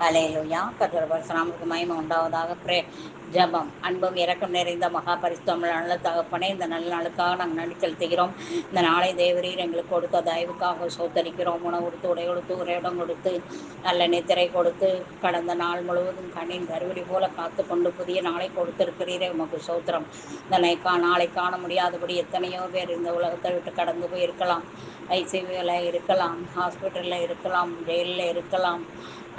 அலையலுயா. கர்த்தர் பரசுராமுக்கு மயிமை உண்டாவதாக பிரே ஜபம். அன்பும் இரக்கம் நிறைந்த மகா பரிசுத்தமிழ் நல்ல தகப்பனே இந்த நல்ல நாளுக்காக நாங்கள் நன்றி செலுத்துகிறோம். இந்த நாளை தேவரீர் எங்களுக்கு கொடுத்த தயவுக்காக சோத்தரிக்கிறோம். உணவு கொடுத்து உடை கொடுத்து உரையிடம் கொடுத்து நல்ல நித்திரை கொடுத்து கடந்த நாள் முழுவதும் கண்ணின் கருவடி போல காத்து கொண்டு புதிய நாளை கொடுத்திருக்கிறீரே உமக்கு சோத்திரம். இந்த நாளை காண முடியாதபடி எத்தனையோ பேர் இந்த உலகத்தை விட்டு கடந்து போயிருக்கலாம். ஐசியூவில் இருக்கலாம் ஹாஸ்பிட்டலில் இருக்கலாம் ஜெயிலில் இருக்கலாம்.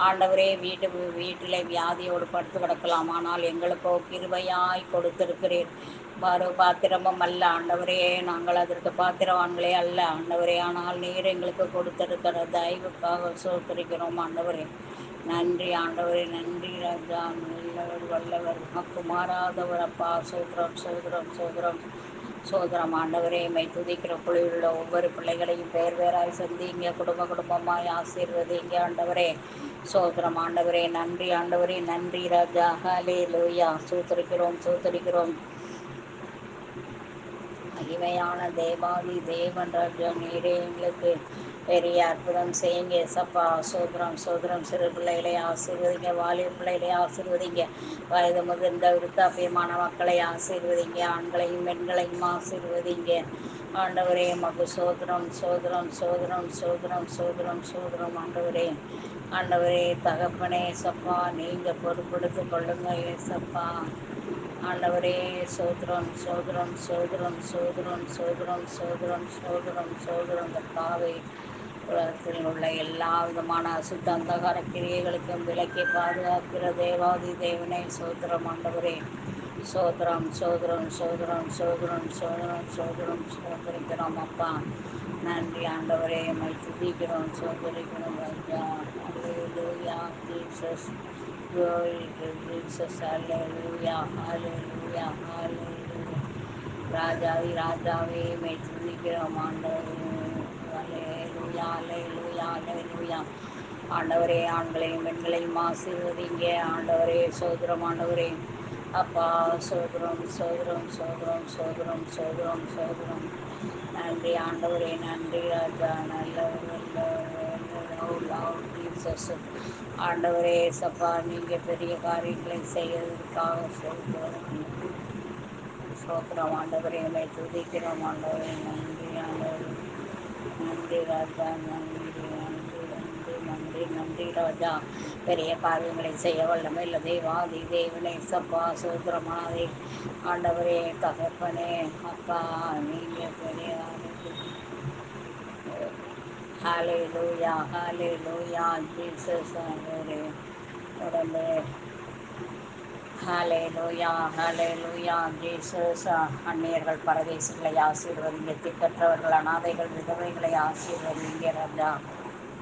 ஆண்டவரே வீட்டு வீட்டில் வியாதியோடு படுத்து கிடக்கலாம். ஆனால் எங்களுக்கு கிருபையாய் கொடுத்திருக்கிறீர் பாரு பாத்திரமும் அல்ல ஆண்டவரே நாங்கள் அதற்கு பாத்திரவான்களே அல்ல ஆண்டவரே ஆனால் நீர் எங்களுக்கு கொடுத்திருக்கிற தயவுக்காக சோத்தரிக்கிறோம் ஆண்டவரே. நன்றி ஆண்டவரே நன்றி ராஜா நல்லவர் வல்லவர் மக்கு அப்பா சோதரம் சோதரம் சோதரம் சோதரம் ஆண்டவரே மை துதிக்கிற குழுவில் உள்ள ஒவ்வொரு பிள்ளைகளையும் பேர் பேராய் சந்திங்க குடும்ப குடும்பமாய் ஆசீர்வதிங்க ஆண்டவரே. சோதரம் ஆண்டவரே நன்றி ஆண்டவரே நன்றி ராஜா ஹலே லோயா சூத்தரிக்கிறோம் சூத்தரிக்கிறோம். மகிமையான தேவாதி தேவன் ராஜா நீரே எங்களுக்கு. பெரிய அற்புதம் செய்யுங்க சப்பா சோதரம் சோதரம் சிறு பிள்ளைகளை ஆசீர்வதிங்க வாலிய பிள்ளைகளை ஆசீர்வதிங்க வயது முதிர்ந்த விருத்தாப்பியமான மக்களை ஆசீர்வதிங்க ஆண்களையும் பெண்களையும் ஆசீர்வதிங்க ஆண்டவரே மகு சோதரம் சோதரம் சோதரம் சோதரம் சோதரம் சோதரம் ஆண்டவரே ஆண்டவரே தகப்பனே சப்பா நீங்கள் பொறுப்படுத்து கொள்ளுங்க சப்பா ஆண்டவரே சோதரம் சோதரம் சோதரம் சோதரம் சோதரம் சோதரம் சோதரம் சோதரம் கர்த்தாவே உலகத்தில் உள்ள எல்லா விதமான அசுத்த அந்தகார கிரியைகளுக்கும் விலக்கி பாதுகாக்கிற தேவாதி தேவனை சோதரம் ஆண்டவரே. சோதரம் சோதரம் சோதரம் சோதரம் சோதரம் சோதரம் சோதரிக்கிறோம் அப்பா. நன்றி ஆண்டவரே மை துதிக்கிறோம் சோதரிக்கிறோம் ராஜா hallelujah Jesus Glory to Jesus, hallelujah, hallelujah, hallelujah. ராஜாவி ராஜாவே மை துதிக்கிறோம் ஆண்டவரே. ஹalleluya ஆண்டவரே ஆண்களையும் பெண்களையும் ஆசீர்வதிங்க. ஆண்டவரே சோதரம் ஆண்டவரே. அப்பா சோதரம் சோதரம் சோதரம் சோதரம் சோதரம் சோதரம். நன்றி ஆண்டவரே நன்றி ராஜா. நல்ல oh, ஆண்டவரே சப்பா நீங்கள் பெரிய காரியங்களை செய்யறதுக்காக சொல்கிறோம் சோத்திரம் ஆண்டவரே உண்மை துதிக்கிறோம். ஆண்டவரே நன்றி ஆண்டவரே. நன்றி ராஜா நன்றி நன்றி நன்றி ராஜா பெரிய காரியங்களை செய்ய வல்லமை இல்லை தேவாதி தேவனே சப்பா சோத்திரமானதே ஆண்டவரே தகப்பனே அப்பா நீங்கள் பெரிய ஹாலே லூயா ஹாலே லூயா ஜீசஸ் ஆண்டவரே உடம்பு. ஹாலே லூயா ஹாலே லூயா ஜீசஸ் அந்நியர்கள் பரதேசிகளை ஆசீர்வதிங்க திக்கற்றவர்கள் அனாதைகள் விதவைகளை ஆசீர்வதிங்க ராஜா.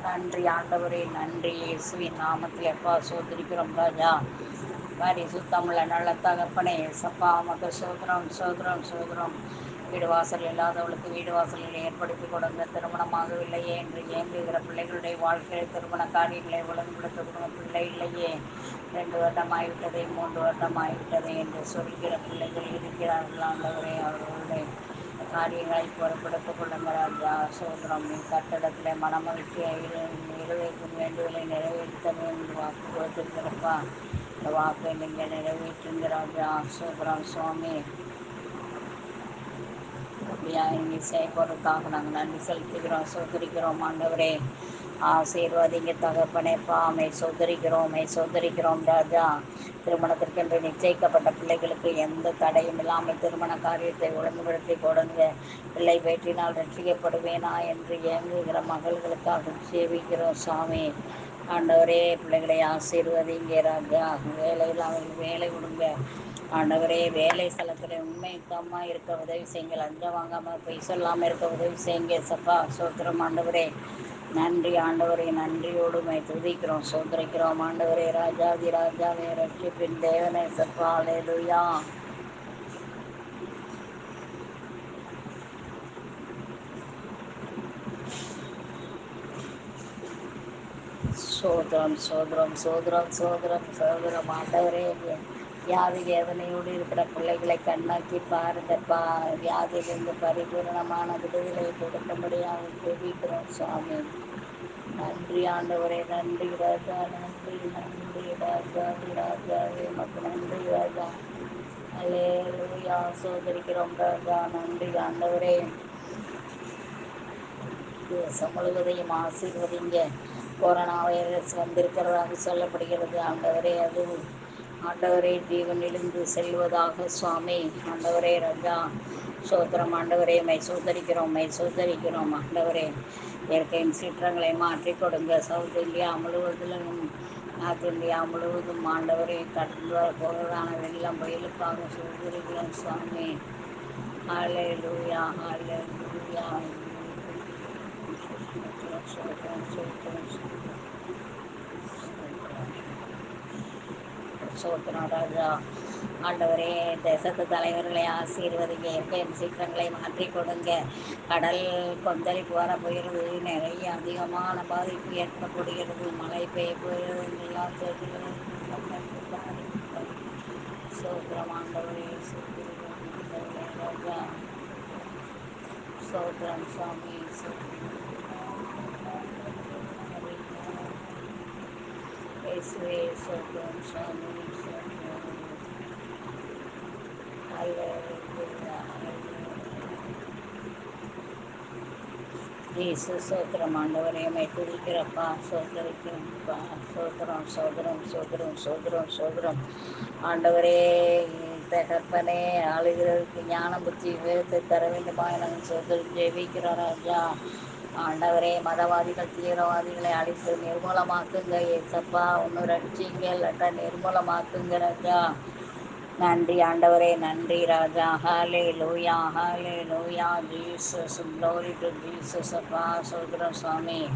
நன்றி ஆண்டவரே நன்றி. இயேசுவின் நாமத்தில் எப்பா சோதரிக்கிறோம் ராஜா. மாதிரி சுத்தமுள்ள நல்ல தகப்பனே சப்பா மக்க சோதரம் சோதரம் சோதரம். வீடு வாசல் இல்லாதவளுக்கு வீடு வாசலில் ஏற்படுத்தி கொடுங்க. திருமணமாகவில்லையே என்று இயங்குகிற பிள்ளைகளுடைய வாழ்க்கையில் திருமண காரியங்களை ஒழுங்குபடுத்த கொடுங்க பிள்ளை இல்லையே. ரெண்டு வருடமாகிவிட்டதே மூன்று வருடமாகிவிட்டதே என்று சொல்கிற பிள்ளைகள் இருக்கிறார்கள் ஆண்டவரே அவர்களுடைய காரியங்களை பொறுப்படுத்திக் கொள்ளுங்க ராஜா சோதரம் நீ கட்டடத்தில் மனமகிழ்ச்சியை நிறைவேற்றும் வேண்டுகளை நிறைவேற்ற வேண்டும். வாக்கு கொடுத்திருக்கிறப்பா. இந்த வாக்கை நீங்கள் நிறைவேற்றுங்க ராஜா சோதரம் சுவாமி. அப்படியா இங்கே செயல்படுறதுக்காக நாங்கள் நன்றி செலுத்துகிறோம். சோதரிக்கிறோம் ஆண்டவரே. ஆசீர்வாதிங்க தகப்பனே. பாமை சோதரிக்கிறோமே சோதரிக்கிறோம் ராஜா. திருமணத்திற்கென்று நிச்சயிக்கப்பட்ட பிள்ளைகளுக்கு எந்த தடையும் இல்லாமல் திருமண காரியத்தை ஒழுங்குபடுத்தி கொடுங்க. பிள்ளை பேற்றினால் ரட்சிக்கப்படுவேனா என்று ஏங்குகிற மகள்களுக்காக சேவிக்கிறோம் சாமி. ஆண்டவரே பிள்ளைகளை ஆசீர்வதிங்க வேலையில் அவங்களுக்கு வேலை கொடுங்க ஆண்டவரே வேலை ஸ்தலத்தில் உண்மைத்தமாக இருக்க உதவி செய்யுங்க லஞ்சம் வாங்காமல் பொய் சொல்லாமல் இருக்க உதவி செய்யுங்க சப்பா சோத்திரம் ஆண்டவரே. நன்றி ஆண்டவரை நன்றியோடு மை துதிக்கிறோம் சோதரிக்கிறோம். ஆண்டவரே ராஜாதி ராஜாவே ரட்சிப்பின் தேவனே சப்பாலே லேலுயா சோதரம் சோதரம் சோதரம் சோதரம் சோதரம். ஆண்டவரே யாரு ஏவனையோடு இருக்கிற பிள்ளைகளை கண்ணாக்கி பாருங்கப்பா வியாதியிலிருந்து பரிபூரணமான விடுதலை கொடுக்கும்படியாக ஜெபிக்கிறோம் சுவாமி. நன்றி ஆண்டவரே நன்றி ராஜா நன்றி நன்றி ராஜா ராஜா எமக்கு நன்றி ராஜா. அல்லேலூயா சோதரிக்கிறோம் ராஜா நன்றி ஆண்டவரே. தேசம் முழுவதையும் ஆசீர்வதிங்க. கொரோனா வைரஸ் வந்திருக்கிறதாக சொல்லப்படுகிறது ஆண்டவரே அது ஆண்டவரே ஜீவனிலிருந்து செல்வதாக சுவாமி. ஆண்டவரே ராஜா சோத்திரம். ஆண்டவரே மை சோதரிக்கிறோம் மை சோதரிக்கிறோம் ஆண்டவரே இயற்கையின் சீற்றங்களை மாற்றிக் கொடுங்க. சவுத் இந்தியா முழுவதிலும் நார்த் இந்தியா முழுவதும் ஆண்டவரே கடந்து வர போகிறதான வெள்ளம் வயலுக்காக சோதரிக்கிறோம் சுவாமி. ஹாலே லூயா ஹாலே லூயா சோத்திரம் சோத்திரம் ராஜா ஆண்டவரே தேசத்து தலைவர்களை ஆசீர்வதிங்க இயற்கையின் சீற்றங்களை மாற்றி கொடுங்க. கடல் கொந்தளிப்பு வர போகிறது நிறைய அதிகமான பாதிப்பு ஏற்படப்படுகிறது மழை பெய்ய போகிறது. எல்லாம் சொல்கிறது சோத்திரம் ஆண்டவரே சோத்திரம் ஆண்டவரே ராஜா. சோத்திரம் சுவாமி சோத்திரம் சுவாமி சோத்திரம் அல்லேலூயா இயேசு சோத்திரம் ஆண்டவரே மை துதிக்கிறப்பா சோதரிக்கிறப்பா சோத்திரம் சோதரம் சோதரம் சோதரம் சோதரம் ஆண்டவரே தகப்பனே ஆளுகிறதுக்கு ஞான புத்தி விவேகத்தை தர வேண்டுமா? எனக்கு சோதரம் ஜெயிக்கிறோம் ராஜா. ஆண்டவரே மதவாதிகள் தீவிரவாதிகளை அழித்து நிர்மூலமாக்குங்க ஏசப்பா ஒன்று ரட்சிங்க இல்லாட்டா நிர்மூலமாக்குங்க ராஜா. நன்றி ஆண்டவரே நன்றி ராஜா. ஹாலே லூயா ஹாலே லூயா ஜீசஸ் க்ளோரி டு ஜீசஸ் அப்பா. சோதரம் சுவாமி.